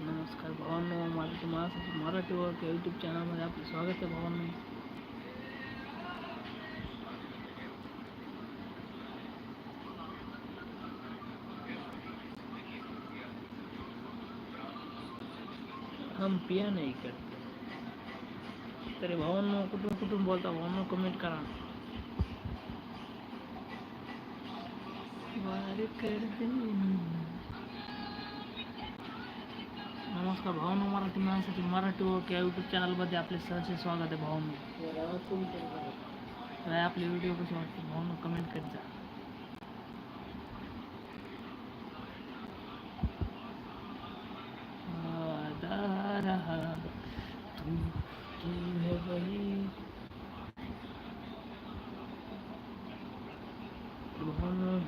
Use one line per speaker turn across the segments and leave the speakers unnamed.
भावांनो मराठी माणसाची मराठी ओळख यूट्यूब चॅनलमध्ये आपलं स्वागत आहे भावांनो हम पिया नाही करते। तरी भावांनो कुठून कुठून बोलता भावांनो कमेंट करा। वार कर नमस्कार भावनो मराठी माणसाची मराठी ओळख या यूट्यूब चॅनलमध्ये आपले सहसे स्वागत आहे भावनो आपले व्हिडिओ कसे वाटते भावनो कमेंट करत जा वादा रहा तू तू है वही भावनो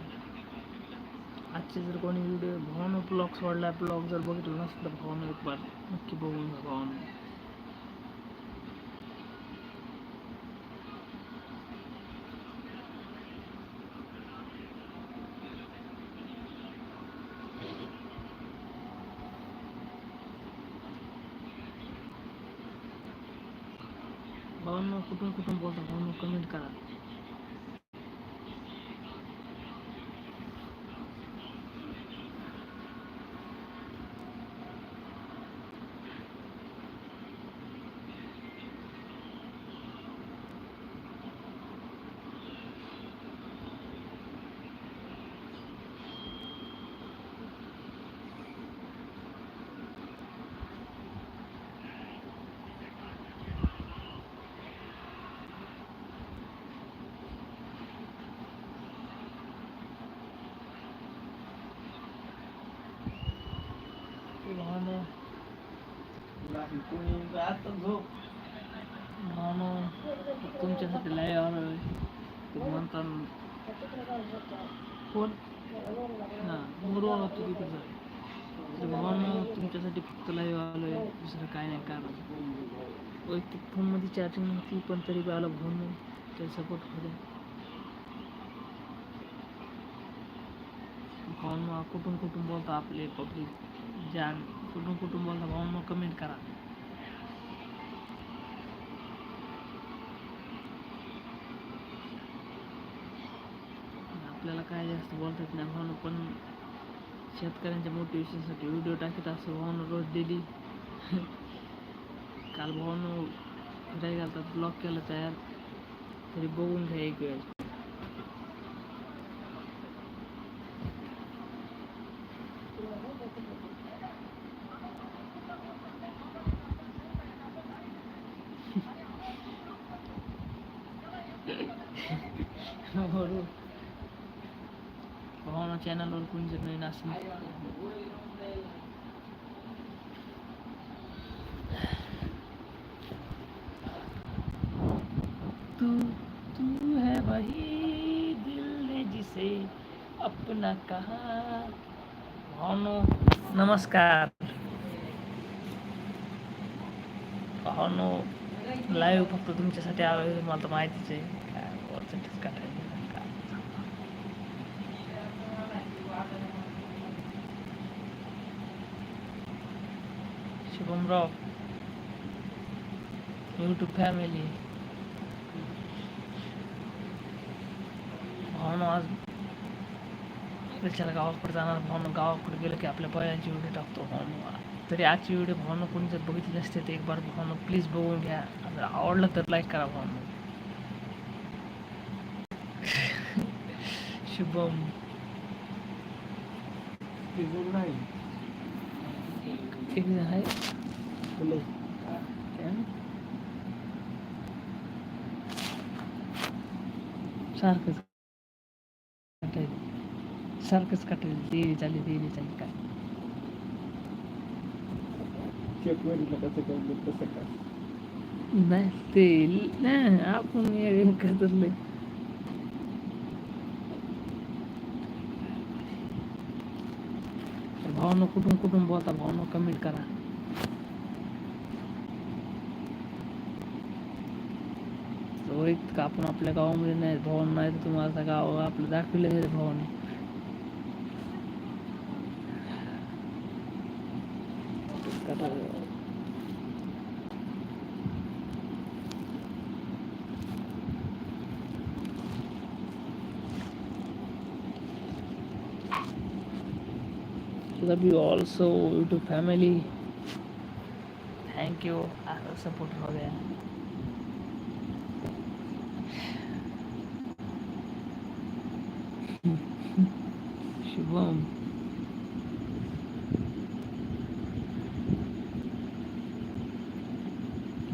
आजचे जर कोणी व्हिडिओ भावनो ब्लॉग सोडला ब्लॉग जर बघितला नसेल तर भावनो एक बार नक्की बघून घ्या भावनो. भावनो कुठून कुठून बोलता भावनो कमेंट करा भावनो भावनो तुमच्यासाठी लाईव्ह आलोय तुम्ही म्हणता कोण हां बरोबर तू तिकडे जा तुमच्यासाठी फक्त लाईव्ह आलोय दुसरं काय नाही कारण वैयक्तिक फोनमध्ये चार्जिंग नव्हती पण तरी बी आलं भावनो ते सपोर्ट होते द्या कुठून कुठून बोलता आपले पब्लिक जान कुठून कुठून बोलता भावनो कमेंट करा. आपल्याला काय जास्त बोलता येत नाही भावनो पण शेतकऱ्यांच्या मोटिवेशनसाठी व्हिडिओ टाकत असतो भावनो रोज डेली काल भावनो फिरायला घालतात ब्लॉक केलं तयार. तरी बघून घ्या एक वेळ Oh, हो, हो. चॅनलवर कोणी जर नवीन असेल. तू तू है वही दिल ने जिसे अपना कहा। भावनो नमस्कार। भावनो लाईव्ह फक्त तुमच्यासाठी आलो मला तर माहितीच आहे. काय वरचं काढायचं शुभमराव यूट्यूब फॅमिली भावनो आज आपल्याला गावाकडे जाणार? भावनो गावाकडे गेलं की आपल्या बयाची व्हिडिओ टाकतो भावनो. तरी आजची व्हिडिओ भावनो कोणी जर बघितली नसते तर एक बार भावनो प्लीज बघून घ्या. जर आवडलं तर लाईक करा भावनो. शुभम. एक जण आहे. काय? सारखंच कटायचं सारखंच कटायचं देवी चालली देवी चालली काय? नाही ते नाही आपण करतच नाही भावना कुठून कुठून बोलता? भावना कमेंट करा. बघित का आपण आपल्या गावामध्ये नाही भावन नाही तर तुम्हाला गाव आपलं दाखवलं नाही भावाने. Love you also YouTube family. Thank you. आपका सपोर्ट हो गया.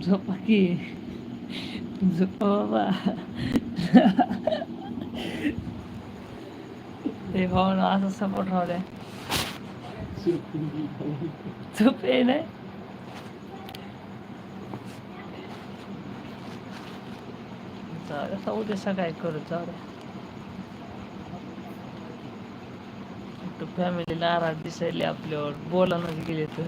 झोपा की झोपा बाबा ते भाऊ ना असं सपोर्ट राहू द्या झोप ये नाही जाऊ द्या सकाळी करू जाऊ फॅमिलीला फॅमिली नाराज दिसायली आपल्यावर. बोलायला गेले तर.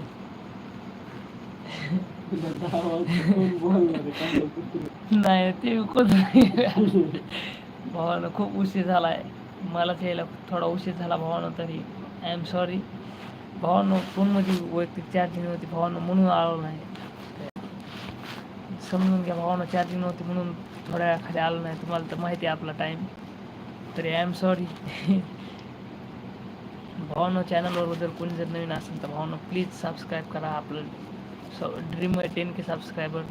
नाही ते कोण भावानं खूप उशीर झालाय. मलाच यायला थोडा उशीर झाला भावानं तरी. आय एम सॉरी भावानं फोनमध्ये वैयक्तिक चार्जिंग होती भावानं म्हणून आलो नाही. समजून घ्या भावानं चार्जिंग नव्हती म्हणून थोड्या वेळाखाली आलो नाही. तुम्हाला तर माहिती आहे आपला टाईम तरी आय एम सॉरी भावानं चॅनलवर जर कोणी जर नवीन असेल तर भावानं प्लीज सबस्क्राईब करा आपलं. स ड्रीम आहे टेन के सबस्क्रायबर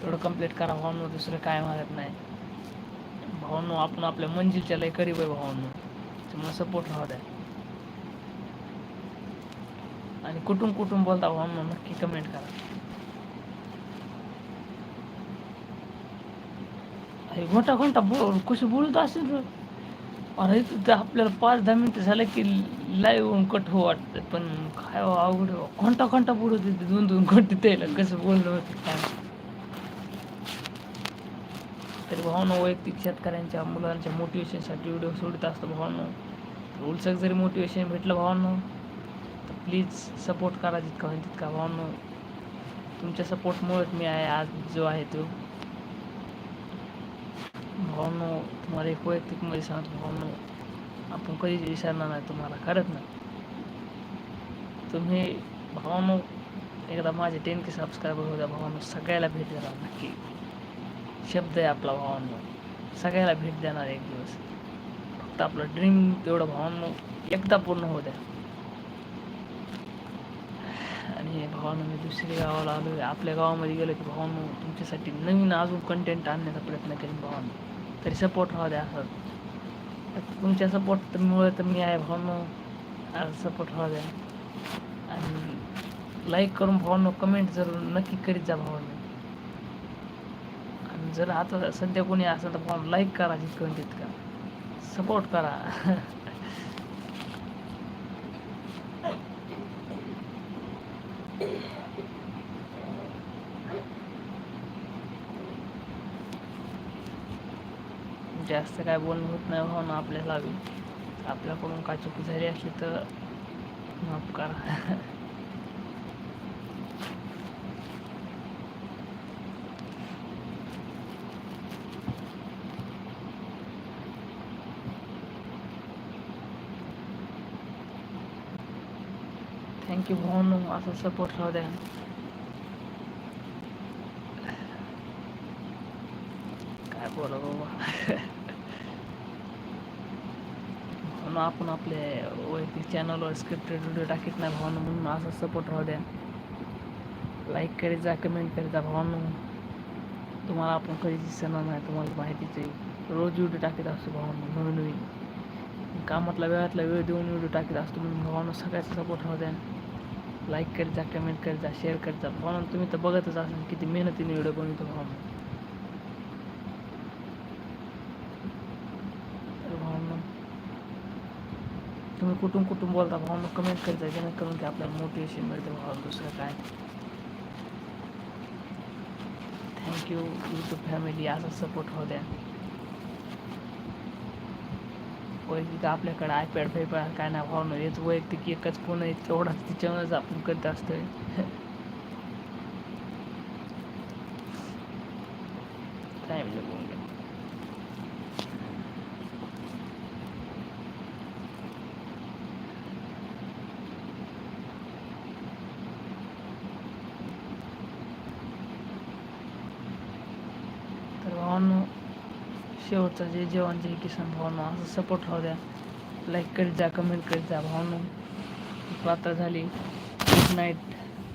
तेवढं कंप्लीट करा भावानं दुसरं काय मागत नाही. भावांनो आपण आपल्या मंजिलच्या लय करीब आहे भावानं. त्यामुळे सपोर्ट राहू द्या. आणि कुठून कुठून बोलता भावांनो नक्की कमेंट करा. अरे घोटा घंटा बोल कुशी बोलत असेल अरे तिथं आपल्याला पाच दहा मिनिटं झालं की लाईव्ह होऊन कट हो वाटतं पण काय हो, अवघड घंटा घंटा बोलत होते दोन दोन घंटे त्याला? कसं बोललं होतं काय? तरी भावना वैयक्तिक शेतकऱ्यांच्या मुलांच्या मोटिवेशनसाठी व्हिडिओ सोडत असतो भावना. उलसक जरी मोटिवेशन भेटलं भावांनो तर प्लीज सपोर्ट करा जितका होईल तितका भावांनो. तुमच्या सपोर्टमुळेच मी आहे आज जो आहे तो. भावनो तुम्हाला एक वैयक्तिकमध्ये सांगतो भावनो आपण कधीच विसरणार नाही तुम्हाला खरंच नाही तुम्ही भावनो एकदा माझे टेन के सबस्क्रायबर होत्या भावानो सगळ्याला भेट देणार नक्की. शब्द आहे आपला भावांनो. सगळ्याला भेट देणार एक दिवस. फक्त आपलं ड्रीम तेवढं भावांनो एकदा पूर्ण होऊ द्या. आणि भावानं मी दुसऱ्या गावाला आलो आहे आपल्या गावामध्ये गेलो की भावानं तुमच्यासाठी नवीन अजून कंटेंट आणण्याचा प्रयत्न करेन भावानं तरी सपोर्ट राहू द्या असं. तुमच्या सपोर्टमुळे तर मी आहे भावानं सपोर्ट राहू द्या. आणि लाईक करून भावानं कमेंट जरूर नक्की करीत जा भावानं आणि जर आता सध्या कोणी असेल तर भावानं लाईक करा जितकं तितकं. सपोर्ट करा. जास्त काय बोलणं होत नाही भावना आपल्याला बी आपल्याकडून काय चुकी झाली असली तर माफ करा. थँक्यू भाऊ असं सपोर्ट राहू द्या. काय बोलाव? म्हणून आपण आपले वैयक्तिक चॅनलवर स्क्रिप्टेड व्हिडिओ टाकीत नाही भावानं म्हणून असं सपोर्ट राहू द्या. लाईक करीत जा कमेंट करीत जा भावानं. तुम्हाला आपण कधी दिसणार नाही तुम्हाला माहितीच आहे. रोज व्हिडिओ टाकीत असतो भावानं नवीन नवीन. कामातला वेळातला वेळ देऊन व्हिडिओ टाकीत असतो म्हणून भावानं सगळ्याचा सपोर्ट राहू द्या. लाईक करीत जा कमेंट करीत जा शेअर करीत जा. भावानं तुम्ही तर बघतच असाल किती मेहनतीने व्हिडिओ बनवतो भावानं तर भावांनो तुम्ही कुठून कुठून बोलता भावांनो कमेंट करत जा जेणेकरून की आपल्याला मोटिवेशन मिळते भाऊ दुसरं काय? थँक्यू यूट्यूब फॅमिली असा सपोर्ट होऊ द्या. वैयक्तिक आपल्याकडे आयपॅड फायपॅड काय नाही भावनं हेच वैयक्तिक एकच फोन आहे तेवढाच तिच्यावरच आपण करत असतोय. टाईम गेला तर भावांनो शेवटचं जे जेवण जे किसान भावांनो असं सपोर्ट राहू द्या. लाईक करीत जा कमेंट करीत जा भावांनो पात्र झाली. गुड नाईट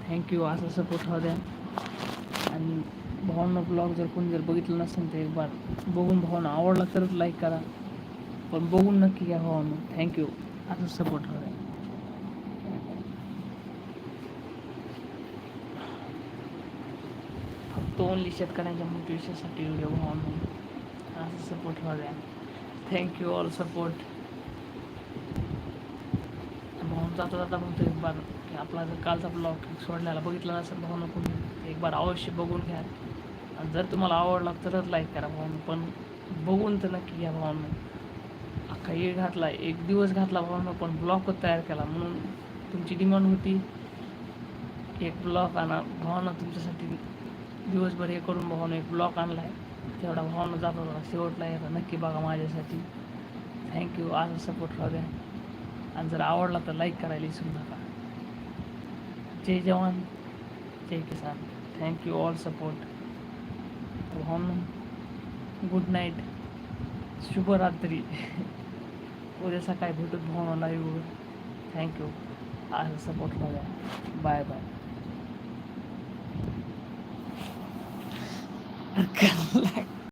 थँक्यू असं सपोर्ट राहू द्या. आणि भावना ब्लॉग जर कोणी जर बघितलं नसेल तर एक बार बघून भावना आवडला तरच लाईक करा. पण बघून नक्की घ्या भावना थँक्यू असं सपोर्ट राहू द्या. फक्त ओनली शेतकऱ्यांच्या मोटिवेशनसाठी व्हिडिओ भावना असं सपोर्ट राहू द्या थँक्यू ऑल सपोर्ट भाऊन जाता जाता म्हणतो एक बार की आपला जर कालचा ब्लॉग सोडण्याला बघितला नसेल भाऊन कोणी एक बार अवश्य बघून घ्या. आणि जर तुम्हाला आवडला तरच लाईक करा भाऊन पण बघून तर नक्की घ्या भाऊन. अख्खा एक घातला एक दिवस घातला भाऊन पण ब्लॉगच तयार केला. म्हणून तुमची डिमांड होती. एक ब्लॉग आणा. भावानं तुमच्यासाठी दिवसभर हे करून भावानं एक ब्लॉग आणला आहे तेवढा भावानं जात होता शेवटला येतो नक्की बघा माझ्यासाठी. थँक्यू आज सपोर्ट राहू द्या. आणि जर आवडला तर लाईक करायला विसरू नका. जय जवान. जय किसान. थँक्यू ऑल सपोर्ट भावना गुड नाईट शुभरात्री. उद्या सकाळी भेटू भावना लाईव्ह थँक्यू आज सपोर्ट राहू द्या. Bye bye 可难。